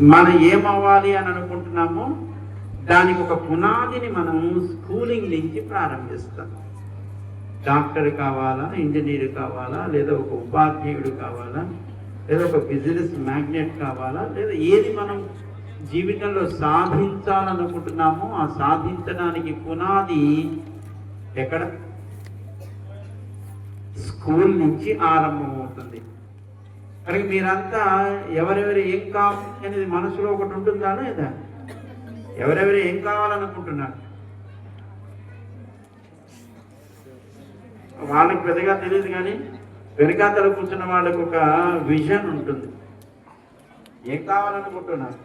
మనం ఏమవ్వాలి అని అనుకుంటున్నామో దానికి ఒక పునాదిని మనం స్కూలింగ్ నుంచి ప్రారంభిస్తాం. డాక్టర్ కావాలా ఇంజనీర్ కావాలా లేదా ఒక ఉపాధ్యాయుడు కావాలా లేదా ఒక బిజినెస్ మ్యాగ్నెట్ కావాలా లేదా ఏది మనం జీవితంలో సాధించాలనుకుంటున్నామో ఆ సాధించడానికి పునాది ఎక్కడ? స్కూల్ నుంచి ఆరంభమవుతుంది. కనుక మీరంతా ఎవరెవరు ఏం కావాలి అనేది మనసులో ఒకటి ఉంటుందా లేదా? ఎవరెవరు ఏం కావాలనుకుంటున్నారు? వాళ్ళకి పెద్దగా తెలియదు కానీ వెనకాతల కూర్చున్న వాళ్ళకు ఒక విజన్ ఉంటుంది. ఏం కావాలనుకుంటున్నారు.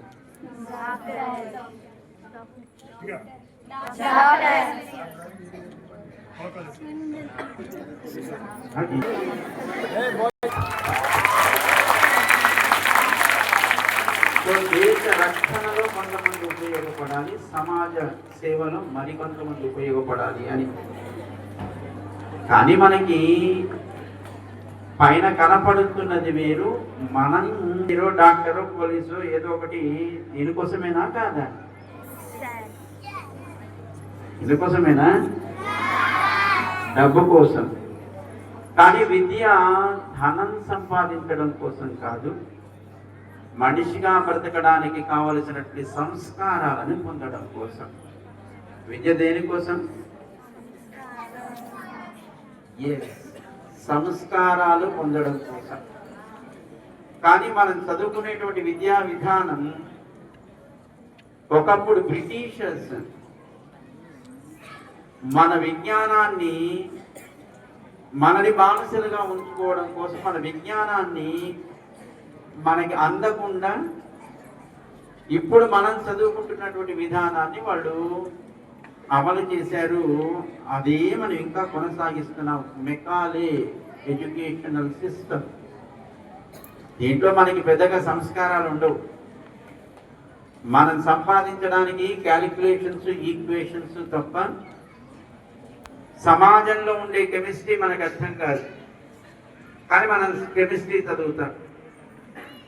సో దేశ రక్షణలో కొంతమంది ఉపయోగపడాలి సమాజ సేవలో మరికొంతమంది ఉపయోగపడాలి అని. కానీ మనకి పైన కనపడుతున్నది వేరు మనం హీరో డాక్టరు పోలీసు ఏదో ఒకటి దీనికోసమేనా కాదా? దీనికోసమేనా డబ్బు కోసం. కానీ విద్య ధనం సంపాదించడం కోసం కాదు. మనిషిగా బ్రతకడానికి కావలసినటువంటి సంస్కారాలను పొందడం కోసం. విద్య దేనికోసం సంస్కారాలు పొందడం కోసం. కానీ మనం చదువుకునేటువంటి విద్యా విధానం ఒకప్పుడు బ్రిటిషర్స్ మన విజ్ఞానాన్ని మనని బానిసలుగా ఉంచుకోవడం కోసం మన విజ్ఞానాన్ని మనకి అందకుండా ఇప్పుడు మనం చదువుకుంటున్నటువంటి విధానాన్ని వాళ్ళు అమలు చేశారు. అదే మనం ఇంకా కొనసాగిస్తున్నాం. Macaulay educational system. దీంట్లో మనకి పెద్దగా సంస్కారాలు ఉండవు. మనం సంపాదించడానికి క్యాలిక్యులేషన్స్ ఈక్వేషన్స్ తప్ప సమాజంలో ఉండే కెమిస్ట్రీ మనకు అర్థం కాదు. కానీ మనం కెమిస్ట్రీ చదువుతాం.